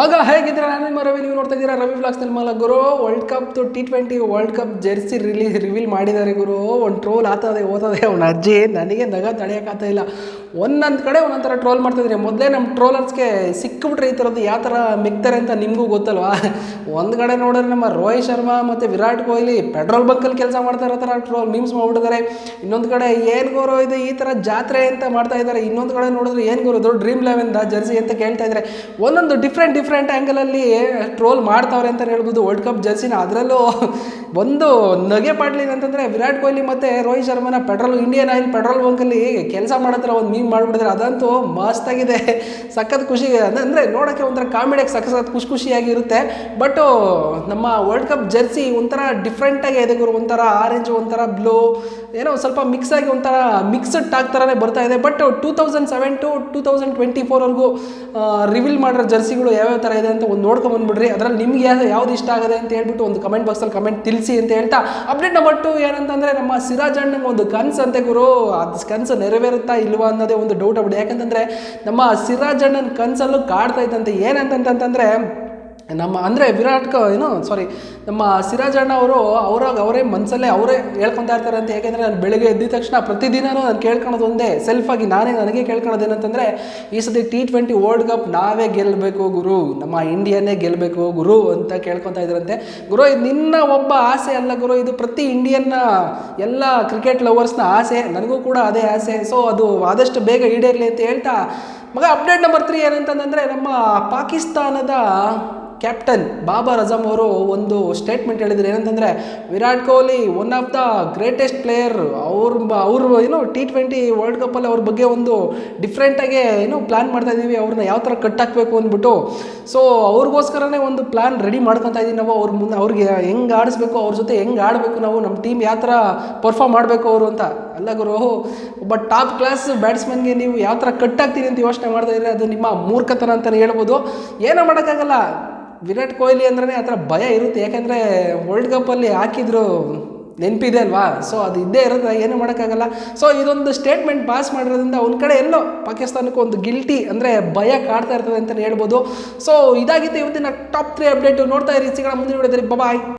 ಮಗ ಹೇಗಿದ್ರೆ ನಾನು ನಿಮ್ಮ ರವಿ, ನೀವು ನೋಡ್ತಾ ಇದ್ದೀರಾ ರವಿ ವ್ಲಾಗ್ಸ್ನಲ್ಲಿ ಮಲ ಗುರು. World cup T twenty world cup jersey release reveal ಮಾಡಿದ್ದಾರೆ ಗುರು. ಒಂದು ಟ್ರೋಲ್ ಆತದೆ ಓದೋದೆ ಅವನ ಅಜ್ಜಿ, ನನಗೆ ನಗ ತಡೆಯೋಕ್ಕಾಗ್ತಾ ಇಲ್ಲ. ಒಂದೊಂದು ಕಡೆ ಒಂದೊಂದು ಥರ ಟ್ರೋಲ್ ಮಾಡ್ತಿದ್ರೆ. ಮೊದಲೇ ನಮ್ಮ ಟ್ರೋಲರ್ಸ್ಗೆ ಸಿಕ್ಕಿಬಿಟ್ರೆ ಈ ಥರದ್ದು ಯಾವ ಥರ ಮಿಕ್ತಾರೆ ಅಂತ ನಿಮಗೂ ಗೊತ್ತಲ್ವಾ? ಒಂದು ಕಡೆ ನೋಡಿದ್ರೆ ನಮ್ಮ ರೋಹಿತ್ ಶರ್ಮಾ ಮತ್ತು ವಿರಾಟ್ ಕೊಹ್ಲಿ ಪೆಟ್ರೋಲ್ ಬಂಕಲ್ಲಿ ಕೆಲಸ ಮಾಡ್ತಾ ಇರೋ ಥರ ಟ್ರೋಲ್ ಮೀಮ್ಸ್ ಮಾಡ್ಬಿಟ್ಟಿದ್ದಾರೆ. ಇನ್ನೊಂದು ಕಡೆ ಏನು ಗುರು ಇದು ಈ ಥರ ಜಾತ್ರೆ ಅಂತ ಮಾಡ್ತಾ ಇದ್ದಾರೆ. ಇನ್ನೊಂದು ಕಡೆ ನೋಡಿದ್ರೆ ಏನು ಗುರು, ದೊಡ್ಡ ಡ್ರೀಮ್ ಲೆವೆನ್ ಜರ್ಸಿ ಅಂತ ಕೇಳ್ತಾ ಇದ್ದಾರೆ. ಒಂದೊಂದು ಡಿಫ್ರೆಂಟ್ ಡಿಫ್ರೆಂಟ್ ಆ್ಯಂಗಲಲ್ಲಿ ಟ್ರೋಲ್ ಮಾಡ್ತಾವ್ರೆ ಅಂತ ಹೇಳ್ಬೋದು. ವರ್ಲ್ಡ್ ಕಪ್ ಜರ್ಸಿನ ಅದರಲ್ಲೂ ಒಂದು ನಗೆ ಪಾಡ್ಲಿ ಅಂತಂದರೆ ವಿರಾಟ್ ಕೊಹ್ಲಿ ಮತ್ತು ರೋಹಿತ್ ಶರ್ಮನ ಪೆಟ್ರೋಲ್ ಇಂಡಿಯನ್ ಆಯಿಲ್ ಪೆಟ್ರೋಲ್ ಬಂಕಲ್ಲಿ ಕೆಲಸ ಮಾಡಿದ್ರೆ ಒಂದು ಮೀಮ್ ಮಾಡಿಬಿಡಿದ್ರೆ ಅದಂತೂ ಮಸ್ತಾಗಿದೆ ಸಖತ್ ಖುಷಿ. ಅಂದರೆ ನೋಡೋಕ್ಕೆ ಒಂಥರ ಕಾಮಿಡಿಯಾಗಿ ಸಖತ್ ಖುಷಿ ಖುಷಿಯಾಗಿರುತ್ತೆ ಬಟ್ಟು ನಮ್ಮ ವರ್ಲ್ಡ್ ಕಪ್ ಜರ್ಸಿ ಒಂಥರ ಡಿಫ್ರೆಂಟಾಗಿ ಇದೆ ಗುರು ಒಂಥರ ಆರೆಂಜ್ ಒಂಥರ ಬ್ಲೂ ಏನೋ ಸ್ವಲ್ಪ ಮಿಕ್ಸ್ ಆಗಿ ಒಂಥರ ಮಿಕ್ಸ್ಡ್ ಟಾಕ್ ಥರನೇ ಬರ್ತಾ ಇದೆ. But two thousand seven to two thousand twenty ಫೋರ್ವರೆಗೂ reveal ಮಾಡಿರೋ ಜರ್ಸಿಗಳು ಯಾವ್ಯಾವ ಥರ ಇದೆ ಅಂತ ಒಂದು ನೋಡ್ಕೊಂಬಂದ್ಬಿಡ್ರಿ ಅದರಲ್ಲಿ ನಿಮ್ಗೆ ಯಾವ್ದು ಇಷ್ಟ ಆಗಿದೆ ಅಂತ ಹೇಳ್ಬಿಟ್ಟು ಒಂದು ಕಮೆಂಟ್ ಬಾಕ್ಸಲ್ಲಿ ಕಮೆಂಟ್ ತಿಳಿಸಿ ಅಂತ ಹೇಳ್ತಾ ಅಪ್ಡೇಟ್ ನಂಬರ್ ಟು ಏನಂತಂದರೆ ನಮ್ಮ ಸಿರಾಜ್ ಅಣ್ಣಂಗೆ ಒಂದು ಕನ್ಸು ಅಂತೆ ಗುರು. ಅದು ಕನ್ಸು ನೆರವೇರುತ್ತಾ ಇಲ್ವಾ ಅನ್ನೋದೇ ಒಂದು ಡೌಟ್ ಆಗ್ಬಿಡಿ ಯಾಕಂತಂದರೆ ನಮ್ಮ ಸಿರಾಜ್ ಅಣ್ಣನ ಕನಸಲ್ಲೂ ಕಾಡ್ತಾ ಇದ್ದಂತೆ. ಏನಂತಂತಂದರೆ ನಮ್ಮ, ಅಂದರೆ ವಿರಾಟ್ ಕೋ ಏನು ಸಾರಿ ನಮ್ಮ ಸಿರಾಜ್ ಅಣ್ಣ ಅವರು ಅವ್ರಾಗ ಅವರೇ ಮನಸ್ಸಲ್ಲೇ ಅವರೇ ಹೇಳ್ಕೊತಾ ಇರ್ತಾರೆ ಅಂತ ಯಾಕೆಂದರೆ ನಾನು ಬೆಳಗ್ಗೆ ಎದ್ದ ತಕ್ಷಣ ಪ್ರತಿದಿನನೂ ನಾನು ಕೇಳ್ಕೊಳೋದು ಒಂದೇ ಸೆಲ್ಫಾಗಿ ನಾನೇ ನನಗೆ ಕೇಳ್ಕೊಳೋದು ಏನಂತಂದರೆ ಈ ಸತಿ ಟಿ ಟ್ವೆಂಟಿ ವರ್ಲ್ಡ್ ಕಪ್ ನಾವೇ ಗೆಲ್ಲಬೇಕು ಗುರು, ನಮ್ಮ ಇಂಡಿಯಾನೇ ಗೆಲ್ಲಬೇಕು ಗುರು ಅಂತ ಕೇಳ್ಕೊತಾ ಇದ್ರಂತೆ. ಗುರು, ಇದು ನಿನ್ನ ಒಬ್ಬ ಆಸೆ ಅಲ್ಲ ಗುರು, ಇದು ಪ್ರತಿ ಇಂಡಿಯನ್ನ ಎಲ್ಲ ಕ್ರಿಕೆಟ್ ಲವರ್ಸ್ನ ಆಸೆ, ನನಗೂ ಕೂಡ ಅದೇ ಆಸೆ. ಸೊ ಅದು ಆದಷ್ಟು ಬೇಗ ಈಡೇರಲಿ ಅಂತ ಹೇಳ್ತಾ ಮಗ ಅಪ್ಡೇಟ್ ನಂಬರ್ ತ್ರೀ ಏನಂತಂದರೆ ನಮ್ಮ ಪಾಕಿಸ್ತಾನದ ಕ್ಯಾಪ್ಟನ್ ಬಾಬರ್ ಅಜಮ್ ಅವರು ಒಂದು ಸ್ಟೇಟ್ಮೆಂಟ್ ಹೇಳಿದ್ರು. ಏನಂತಂದರೆ, Virat Kohli one of the greatest player ಅವ್ರ ಅವರು, ಏನು ಟಿ ಟ್ವೆಂಟಿ ವರ್ಲ್ಡ್ ಕಪ್ಪಲ್ಲಿ ಅವ್ರ ಬಗ್ಗೆ ಒಂದು ಡಿಫ್ರೆಂಟಾಗಿ ಏನು ಪ್ಲ್ಯಾನ್ ಮಾಡ್ತಾ ಇದ್ದೀವಿ ಅವ್ರನ್ನ ಯಾವ ಥರ ಕಟ್ ಹಾಕಬೇಕು ಅಂದ್ಬಿಟ್ಟು. ಸೊ ಅವ್ರಿಗೋಸ್ಕರನೇ ಒಂದು ಪ್ಲ್ಯಾನ್ ರೆಡಿ ಮಾಡ್ಕೊತಾ ಇದ್ದೀವಿ ನಾವು. ಅವ್ರ ಮುಂದೆ, ಅವ್ರಿಗೆ ಹೆಂಗೆ ಆಡಿಸ್ಬೇಕು, ಅವ್ರ ಜೊತೆ ಹೆಂಗೆ ಆಡಬೇಕು ನಾವು ನಮ್ಮ ಟೀಮ್ ಯಾವ ಥರ ಪರ್ಫಾರ್ಮ್ ಮಾಡಬೇಕು ಅವರು ಅಂತ. ಅಲ್ಲ ಗುರು, ಒಬ್ಬ ಟಾಪ್ ಕ್ಲಾಸ್ ಬ್ಯಾಟ್ಸ್ಮನ್ಗೆ ನೀವು ಯಾವ ಥರ ಕಟ್ ಆಗ್ತೀರಿ ಅಂತ ಯೋಚನೆ ಮಾಡ್ತಾ ಇದ್ರೆ ಅದು ನಿಮ್ಮ ಮೂರ್ಖತನ ಅಂತಲೇ ಹೇಳ್ಬೋದು. ಏನೋ ಮಾಡೋಕ್ಕಾಗಲ್ಲ. ವಿರಾಟ್ ಕೊಹ್ಲಿ ಅಂದ್ರೆ ಆ ಥರ ಭಯ ಇರುತ್ತೆ. ಯಾಕೆಂದರೆ ವರ್ಲ್ಡ್ ಕಪ್ಪಲ್ಲಿ ಹಾಕಿದ್ರು ನೆನಪಿದೆ ಅಲ್ವಾ? ಸೊ ಅದು ಇದ್ದೇ ಇರುತ್ತೆ ಏನೂ ಮಾಡೋಕ್ಕಾಗಲ್ಲ. ಸೊ ಇದೊಂದು ಸ್ಟೇಟ್ಮೆಂಟ್ ಪಾಸ್ ಮಾಡಿರೋದ್ರಿಂದ ಒಂದು ಕಡೆ ಎಲ್ಲೋ ಪಾಕಿಸ್ತಾನಕ್ಕೂ ಒಂದು ಗಿಲ್ಟಿ ಅಂದರೆ ಭಯ ಕಾಡ್ತಾ ಇರ್ತದೆ ಅಂತಲೇ ಹೇಳ್ಬೋದು. ಸೊ ಇದಾಗಿತ್ತು ಇವತ್ತಿನ ಟಾಪ್ ತ್ರೀ ಅಪ್ಡೇಟು ನೋಡ್ತಾ ಇರಿ. ಸಿಗೋಣ ಮುಂದಿನ ವಿಡಿಯೋದಲ್ಲಿ ಬಾಯ್